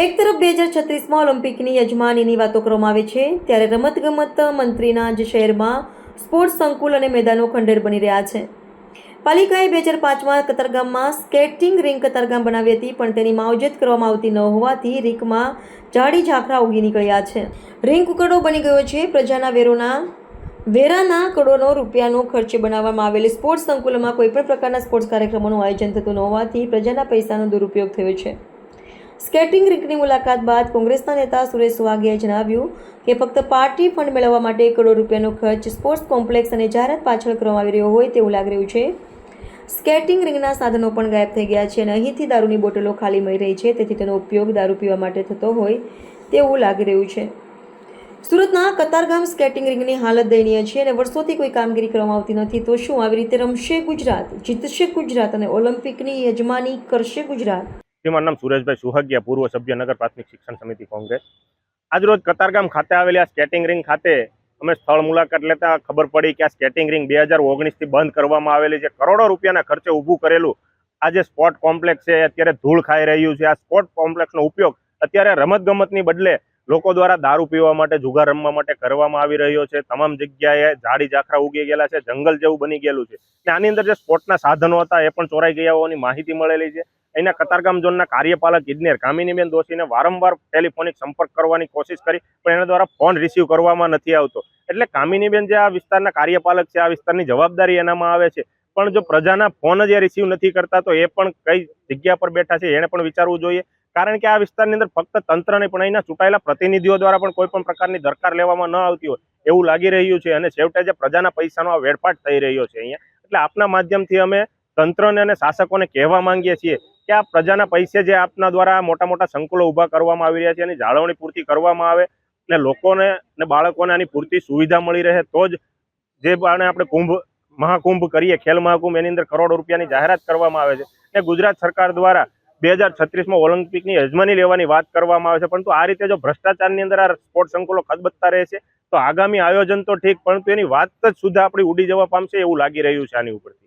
એક તરફ બે હજાર છત્રીસમાં ઓલિમ્પિકની યજમાનીની વાતો કરવામાં આવે છે, ત્યારે રમતગમત મંત્રીના જ શહેરમાં સ્પોર્ટ્સ સંકુલ અને મેદાનો ખંડેર બની રહ્યા છે. પાલિકાએ બે હજાર પાંચમાં કતારગામમાં સ્કેટિંગ રિંગ કતારગામ બનાવી હતી, પણ તેની માવજત કરવામાં આવતી ન હોવાથી રિંકમાં જાડી ઝાંખરા ઉગી નીકળ્યા છે. રિંક ઉકડો બની ગયો છે, પ્રજાના વેરોના, વેરાના કરોડો રૂપિયાનો ખર્ચે બનાવવામાં આવેલી સ્પોર્ટ્સ સંકુલમાં કોઈપણ પ્રકારના સ્પોર્ટ્સ કાર્યક્રમોનું આયોજન થતું ન હોવાથી પ્રજાના પૈસાનો દુરુપયોગ થયો છે. સ્કેટિંગ રિંકની મુલાકાત બાદ કોંગ્રેસના નેતા સુરેશ વાઘેએ જણાવ્યું કે ફક્ત પાર્ટી ફંડ મેળવવા માટે કરોડ રૂપિયાનો ખર્ચ સ્પોર્ટ્સ કોમ્પ્લેક્સ અને જાહેરાત પાછળ કરવામાં આવી રહ્યો હોય તેવું લાગી રહ્યું છે. સ્કેટિંગ રિંગના સાધનો પણ ગાયબ થઈ ગયા છે અને અહીંથી દારૂની બોટલો ખાલી મળી રહી છે, તેથી તેનો ઉપયોગ દારૂ પીવા માટે થતો હોય તેવું લાગી રહ્યું છે. સુરતના કતારગામ સ્કેટિંગ રિંગની હાલત દયનીય છે અને વર્ષોથી કોઈ કામગીરી કરવામાં આવતી નથી, તો શું આવી રીતે રમશે ગુજરાત, જીતશે ગુજરાત અને ઓલિમ્પિકની યજમાની કરશે ગુજરાત? જે નામ સુરેશભાઈ સુહગિયા, પૂર્વ સભ્ય, નગર પ્રાથમિક શિક્ષણ સમિતિ કોંગ્રેસ. આજરોજ કતારગામ ખાતે આવેલી આ સ્કેટિંગ રિંગ ખાતે અમે સ્થળ મુલાકાત લેતા ખબર પડી કે આ સ્કેટિંગ રિંગ બે હજાર ઓગણીસથી બંધ કરવામાં આવેલી છે. કરોડો રૂપિયાના ખર્ચે ઊભું કરેલું. આ જે સ્પોર્ટ કોમ્પ્લેક્સ છે, અત્યારે ધૂળ ખાઈ રહ્યું છે. આ સ્પોર્ટ કોમ્પ્લેક્સનો ઉપયોગ અત્યારે રમતગમતની બદલે લોકો દ્વારા દારૂ પીવા માટે, જુગાર રમવા માટે કરવામાં આવી રહ્યો છે. તમામ જગ્યાએ ઝાડી ઝાખરા ઉગી ગયેલા છે. જંગલ જેવું બની ગયેલું છે. અને આની અંદર જે સ્પોર્ટના સાધનો હતા, એ પણ ચોરાઈ ગયા હોવાની માહિતી મળેલી છે. અહીંના કતારગામ ઝોનના કાર્યપાલક ઇજનેર કામિનીબેન દોશીને વારંવાર ટેલિફોનિક સંપર્ક કરવાની કોશિશ કરી, પણ એના દ્વારા ફોન રિસીવ કરવામાં નથી આવતો. એટલે કામિનીબેન જે આ વિસ્તારના કાર્યપાલક છે, આ વિસ્તારની જવાબદારી એનામાં આવે છે. પણ જો પ્રજાના ફોન જ રિસીવ નથી કરતા, તો એ પણ કઈ જગ્યા પર બેઠા છે, એને પણ વિચારવું જોઈએ. કારણ કે આ વિસ્તારની અંદર ફક્ત તંત્ર નહીં, પણ અહીંના ચૂંટાયેલા પ્રતિનિધિઓ દ્વારા પણ કોઈ પણ પ્રકારની દરકાર લેવામાં ન આવતી હોય, એવું લાગી રહ્યું છે. અને છેવટે જે પ્રજાના પૈસાનો આ વેડફાટ થઈ રહ્યો છે અહીંયા. એટલે આપના માધ્યમથી અમે તંત્રને અને શાસકોને કહેવા માંગીએ છીએ કે આ પ્રજાના પૈસે જે આપના દ્વારા મોટા મોટા સંકુલો ઊભા કરવામાં આવી રહ્યા છે, એની જાળવણી પૂરતી કરવામાં આવે અને લોકોને અને બાળકોને આની પૂરતી સુવિધા મળી રહે, તો જ જે બાણે આપણે કુંભ, મહાકુંભ કરીએ, ખેલ મહાકુંભ, એની અંદર કરોડો રૂપિયાની જાહેરાત કરવામાં આવે છે. અને ગુજરાત સરકાર દ્વારા બે હજાર છત્રીસમાં ઓલિમ્પિકની યજમાની લેવાની વાત કરવામાં આવે છે, પરંતુ આ રીતે જો ભ્રષ્ટાચારની અંદર આ સ્પોર્ટ સંકુલો ખદબદતા રહેશે તો આગામી આયોજન તો ઠીક, પરંતુ એની વાત જ સુધા આપણી ઉડી જવા પામશે એવું લાગી રહ્યું છે આની ઉપરથી.